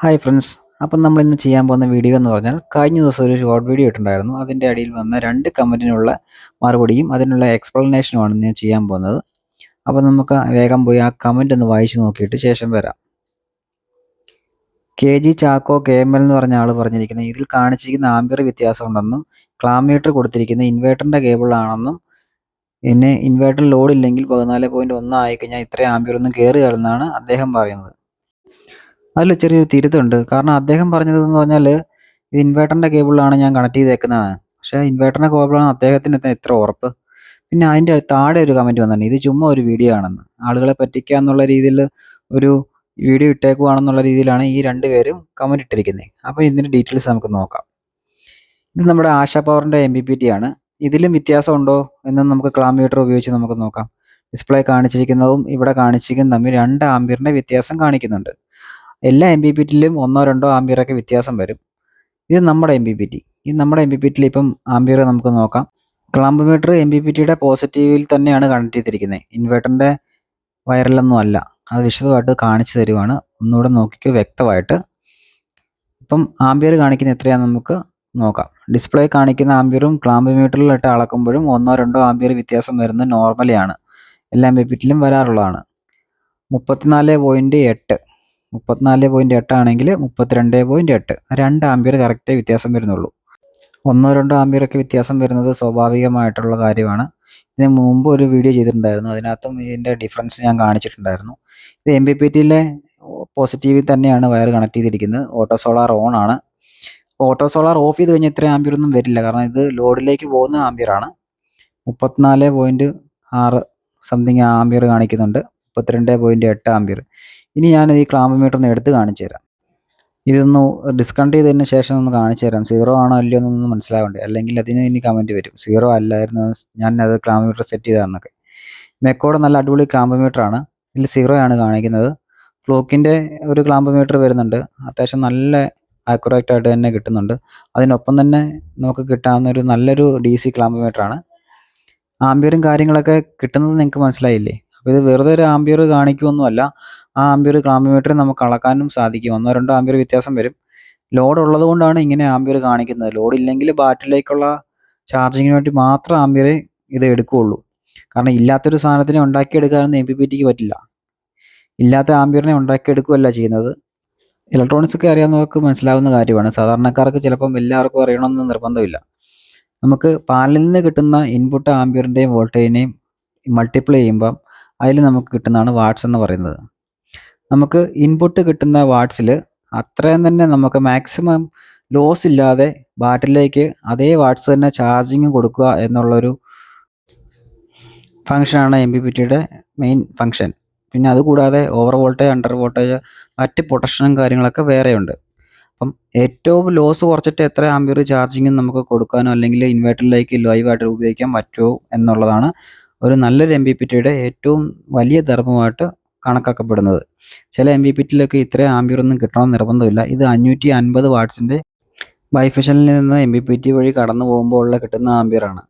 Hi friends അപ്പം നമ്മൾ ഇന്ന് ചെയ്യാൻ പോകുന്ന വീഡിയോ എന്ന് പറഞ്ഞാൽ കഴിഞ്ഞ ദിവസം ഒരു ഷോർട്ട് വീഡിയോ ഇട്ടിട്ടുണ്ടായിരുന്നു. അതിന്റെ അടിയിൽ വന്ന രണ്ട് കമന്റിനുള്ള മറുപടിയും അതിനുള്ള എക്സ്പ്ലനേഷനുമാണ് ഞാൻ ചെയ്യാൻ പോകുന്നത്. അപ്പം നമുക്ക് വേഗം പോയി ആ കമന്റ് ഒന്ന് വായിച്ചു നോക്കിയിട്ട് ശേഷം വരാം. K G Chacko K M L എന്ന് പറഞ്ഞ ആൾ പറഞ്ഞിരിക്കുന്നത് ഇതിൽ കാണിച്ചിരിക്കുന്ന ആംബിയർ വ്യത്യാസം ഉണ്ടെന്നും ക്ലാമീറ്റർ കൊടുത്തിരിക്കുന്ന ഇൻവേർട്ടറിന്റെ കേബിളാണെന്നും പിന്നെ ഇൻവേർട്ടർ ലോഡ് ഇല്ലെങ്കിൽ പതിനാല് പോയിന്റ് ഒന്ന് ആയിക്കഴിഞ്ഞാൽ ഇത്രയും ആംബിയർ ഒന്നും കയറി കളന്നാണ് അദ്ദേഹം പറയുന്നത്. അതിൽ ചെറിയൊരു തിരുത്തുണ്ട്. കാരണം അദ്ദേഹം പറഞ്ഞതെന്ന് പറഞ്ഞാൽ ഇത് ഇൻവേർട്ടറിന്റെ കേബിളാണ് ഞാൻ കണക്ട് ചെയ്തേക്കുന്നത്. പക്ഷേ ഇൻവേർട്ടറിന്റെ കേബിളാണ് അദ്ദേഹത്തിന് ഇത്ര ഉറപ്പ്. പിന്നെ അതിന്റെ താഴെ ഒരു കമന്റ് വന്നിട്ടുണ്ട്. ഇത് ചുമ്മാ ഒരു വീഡിയോ ആണെന്ന്. ആളുകളെ പറ്റിക്കുക എന്നുള്ള രീതിയിൽ ഒരു വീഡിയോ ഇട്ടേക്കുവാണെന്നുള്ള രീതിയിലാണ് ഈ രണ്ട് പേരും കമന്റ് ഇട്ടിരിക്കുന്നത് അപ്പോൾ ഇതിന്റെ ഡീറ്റെയിൽസ് നമുക്ക് നോക്കാം. ഇത് നമ്മുടെ ആശാ പവറിന്റെ എം ബി പി ടി ആണ്. ഇതിലും വ്യത്യാസമുണ്ടോ എന്ന് നമുക്ക് ക്ലാമീറ്റർ ഉപയോഗിച്ച് നമുക്ക് നോക്കാം. ഡിസ്പ്ലേ കാണിച്ചിരിക്കുന്നതും ഇവിടെ കാണിച്ചിരിക്കുന്നതും തമ്മിൽ രണ്ട് ആംബിയറിന്റെ വ്യത്യാസം കാണിക്കുന്നുണ്ട്. എല്ലാ എം ബി പി ടിയിലും ഒന്നോ രണ്ടോ ആംബിയറൊക്കെ വ്യത്യാസം വരും. ഇത് നമ്മുടെ എം ബി പി ടി ഇത് നമ്മുടെ എം ബി പി ടിയിൽ ഇപ്പം ആംബിയർ നമുക്ക് നോക്കാം. ക്ലാമ്പോമീറ്റർ എം ബി പി ടിയുടെ പോസിറ്റീവിൽ തന്നെയാണ് കണക്ട് ചെയ്തിരിക്കുന്നത് ഇൻവേർട്ടറിന്റെ വയറിലൊന്നും അല്ല. അത് വിശദമായിട്ട് കാണിച്ചു തരുവാണ്. ഒന്നുകൂടെ നോക്കിക്കോ വ്യക്തമായിട്ട്. ഇപ്പം ആംബിയർ കാണിക്കുന്ന എത്രയാണെന്ന് നമുക്ക് നോക്കാം. ഡിസ്പ്ലേ കാണിക്കുന്ന ആംബിയറും ക്ലാമ്പോമീറ്ററിലിട്ട് അളക്കുമ്പോഴും ഒന്നോ രണ്ടോ ആംബിയർ വ്യത്യാസം വരുന്നത് നോർമലിയാണ്. എല്ലാ ടിയിലും വരാറുള്ളതാണ്. മുപ്പത്തിനാല് പോയിന്റ് എട്ട്. മുപ്പത്തിനാല് പോയിന്റ് എട്ടാണെങ്കിൽ മുപ്പത്തിരണ്ട് പോയിന്റ് എട്ട്. രണ്ട് ആംബിയർ കറക്റ്റേ വ്യത്യാസം വരുന്നുള്ളൂ. ഒന്നോ രണ്ടോ ആംബിയറൊക്കെ വ്യത്യാസം വരുന്നത് സ്വാഭാവികമായിട്ടുള്ള കാര്യമാണ്. ഇതിന് മുമ്പ് ഒരു വീഡിയോ ചെയ്തിട്ടുണ്ടായിരുന്നു. അതിനകത്തും ഇതിന്റെ ഡിഫറൻസ് ഞാൻ കാണിച്ചിട്ടുണ്ടായിരുന്നു. ഇത് എം ബി പി ടിയിലെ പോസിറ്റീവിൽ തന്നെയാണ് വയർ കണക്ട് ചെയ്തിരിക്കുന്നത്. ഓട്ടോ സോളാർ ഓൺ ആണ്. ഓട്ടോ സോളാർ ഓഫ് ചെയ്ത് കഴിഞ്ഞാൽ ഇത്രയും ആംബിയർ ഒന്നും വരില്ല. കാരണം ഇത് ലോഡിലേക്ക് പോകുന്ന ആമ്പിയറാണ് മുപ്പത്തിനാല് പോയിന്റ് ആറ് സംതിങ് ആംബിയർ കാണിക്കുന്നുണ്ട്. മുപ്പത്തിരണ്ട് പോയിന്റ് എട്ട് ആംബിയർ ഇനി ഞാൻ ഈ ക്ലാമ്പോമീറ്റർ ഒന്ന് എടുത്ത് കാണിച്ചു തരാം. ഇതൊന്ന് ഡിസ്കണക്ട് ചെയ്തതിന് ശേഷം ഒന്ന് കാണിച്ചു തരാം. സീറോ ആണോ അല്ലയോ എന്നൊന്ന് മനസ്സിലാവണ്ടേ? അല്ലെങ്കിൽ അതിന് ഇനി കമന്റ് വരും. സീറോ അല്ലായിരുന്നു ഞാൻ അത് ക്ലാമ്പ് മീറ്റർ സെറ്റ് ചെയ്തതെന്നൊക്കെ. മെക്കോടെ നല്ല അടിപൊളി ക്ലാമ്പ് മീറ്റർ ആണ്. ഇതിൽ സീറോ ആണ് കാണിക്കുന്നത്. ഫ്ലോക്കിന്റെ ഒരു ക്ലാമ്പ് മീറ്റർ വരുന്നുണ്ട്. അത്യാവശ്യം നല്ല ആക്യുറേറ്റ് ആയിട്ട് തന്നെ കിട്ടുന്നുണ്ട്. അതിനൊപ്പം തന്നെ നമുക്ക് കിട്ടാവുന്ന ഒരു നല്ലൊരു ഡി സി ക്ലാമ്പോമീറ്റർ ആണ്. ആംബിയറും കാര്യങ്ങളൊക്കെ കിട്ടുന്നത് നിങ്ങൾക്ക് മനസ്സിലായില്ലേ? അപ്പോൾ ഇത് വെറുതെ ഒരു ആംബിയർ കാണിക്കുമൊന്നുമല്ല ആ ആംബിയർ ക്ലാമ്പോമീറ്ററിൽ നമുക്ക് അളക്കാനും സാധിക്കും. ഒന്നോ രണ്ടോ ആംബിയർ വ്യത്യാസം വരും. ലോഡ് ഉള്ളത് കൊണ്ടാണ് ഇങ്ങനെ ആംബിയർ കാണിക്കുന്നത്. ലോഡ് ഇല്ലെങ്കിൽ ബാറ്ററിയിലേക്കുള്ള ചാർജിങ്ങിന് വേണ്ടി മാത്രം ആംബിയർ ഇത് എടുക്കുകയുള്ളൂ. കാരണം ഇല്ലാത്തൊരു സാധനത്തിനെ ഉണ്ടാക്കിയെടുക്കാനൊന്നും എം പി പി ടിക്ക് പറ്റില്ല. ഇല്ലാത്ത ആംബിയറിനെ ഉണ്ടാക്കിയെടുക്കുകയല്ല ചെയ്യുന്നത്. ഇലക്ട്രോണിക്സ് ഒക്കെ അറിയാവുന്നവർക്ക് മനസ്സിലാവുന്ന കാര്യമാണ്. സാധാരണക്കാർക്ക് ചിലപ്പം എല്ലാവർക്കും അറിയണമെന്ന് നിർബന്ധമില്ല. നമുക്ക് പാലിൽ നിന്ന് കിട്ടുന്ന ഇൻപുട്ട് ആംബിയറിന്റെയും വോൾട്ടേജിനെയും മൾട്ടിപ്ലൈ ചെയ്യുമ്പം അതിൽ നമുക്ക് കിട്ടുന്നതാണ് വാട്ട്സ് എന്ന് പറയുന്നത്. നമുക്ക് ഇൻപുട്ട് കിട്ടുന്ന വാട്ട്സിൽ അത്രയും തന്നെ നമുക്ക് മാക്സിമം ലോസ് ഇല്ലാതെ ബാറ്ററിയിലേക്ക് അതേ വാട്ട്സ് തന്നെ ചാർജിങ് കൊടുക്കുക എന്നുള്ളൊരു ഫങ്ഷനാണ് എം ബി പി ടിയുടെ മെയിൻ ഫങ്ഷൻ പിന്നെ അതുകൂടാതെ ഓവർ വോൾട്ടേജ് അണ്ടർ വോൾട്ടേജ് മറ്റ് പ്രൊട്ടക്ഷനും കാര്യങ്ങളൊക്കെ വേറെയുണ്ട്. അപ്പം ഏറ്റവും ലോസ് കുറച്ചിട്ട് എത്ര ആംബിയർ ചാർജിങ് നമുക്ക് കൊടുക്കാനോ അല്ലെങ്കിൽ ഇൻവേർട്ടറിലേക്ക് ലൈവായിട്ട് ഉപയോഗിക്കാൻ പറ്റുമോ എന്നുള്ളതാണ് ഒരു നല്ലൊരു എം ബി പി ടിയുടെ ഏറ്റവും വലിയ ധർമ്മമായിട്ട് കണക്കാക്കപ്പെടുന്നത്. ചില എം ബി പിറ്റിലൊക്കെ ഇത്രയും ഇത്ര ആംബിയർ ഒന്നും കിട്ടണമെന്ന് നിർബന്ധമില്ല. ഇത് അഞ്ഞൂറ്റി അൻപത് വാട്ട്സിന്റെ ബൈഫിഷനിൽ നിന്ന് എം ബി പി ടി വഴി കടന്നു പോകുമ്പോൾ ഉള്ള കിട്ടുന്ന ആംബിയറാണ്